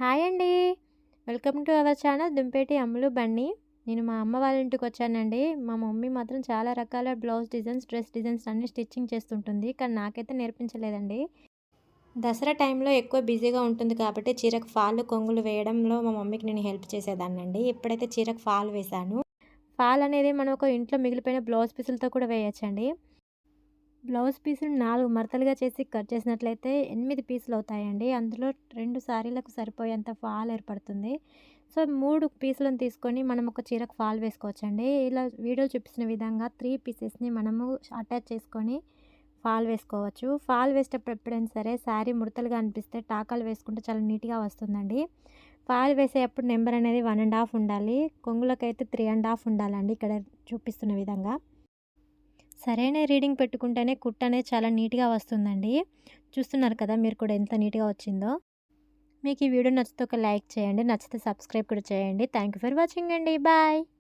Hi అండి. Welcome to our channel Dumpeti Ammulu Bandi నేను మా అమ్మ వాళ్ళ ఇంటికి వచ్చానండి. మా మమ్మీ మాత్రం చాలా రకాల బ్లౌజ్ డిజైన్స్ డ్రెస్ డిజైన్స్ అన్ని స్టిచ్చింగ్ చేస్తుంటుంది. కానీ నాకైతే నేర్పించలేదండి. దసరా టైంలో ఎక్కువ బిజీగా ఉంటుంది కాబట్టి చీరకు ఫాల్ కొంగులు వేయడంలో మా మమ్మీకి నేను హెల్ప్ చేసేదాన్నండి. ఇప్పుడైతే చీరకు ఫాల్ వేశాను. ఫాల్ అనేది మనం ఒక ఇంట్లో మిగిలిపోయిన బ్లౌజ్ పీసులతో కూడా వేయచ్చండి. బ్లౌజ్ పీసులు నాలుగు మడతలుగా చేసి కట్ చేసినట్లయితే ఎనిమిది పీసులు అవుతాయండి. అందులో రెండు సారీలకు సరిపోయేంత ఫాల్ ఏర్పడుతుంది. సో మూడు పీసులను తీసుకొని మనం ఒక చీరకు ఫాల్ వేసుకోవచ్చండి. ఇలా వీడియో చూపించిన విధంగా త్రీ పీసెస్ని మనము అటాచ్ చేసుకొని ఫాల్ వేసుకోవచ్చు. ఫాల్ వేసేటప్పుడు ఎప్పుడైనా సరే శారీ ముడతలుగా అనిపిస్తే టాకాలు వేసుకుంటే చాలా నీట్గా వస్తుందండి. ఫాల్ వేసేటప్పుడు నెంబర్ అనేది వన్ అండ్ హాఫ్ ఉండాలి. కొంగులకైతే త్రీ అండ్ హాఫ్ ఉండాలండి ఇక్కడ చూపిస్తున్న విధంగా. సరైన రీడింగ్ పెట్టుకుంటేనే కుట్ అనేది చాలా నీట్గా వస్తుందండి. చూస్తున్నారు కదా మీరు కూడా ఎంత నీట్గా వచ్చిందో. మీకు ఈ వీడియో నచ్చితే ఒక లైక్ చేయండి నచ్చితే సబ్స్క్రైబ్ కూడా చేయండి. థ్యాంక్ యూ ఫర్ వాచింగ్ అండి. బాయ్.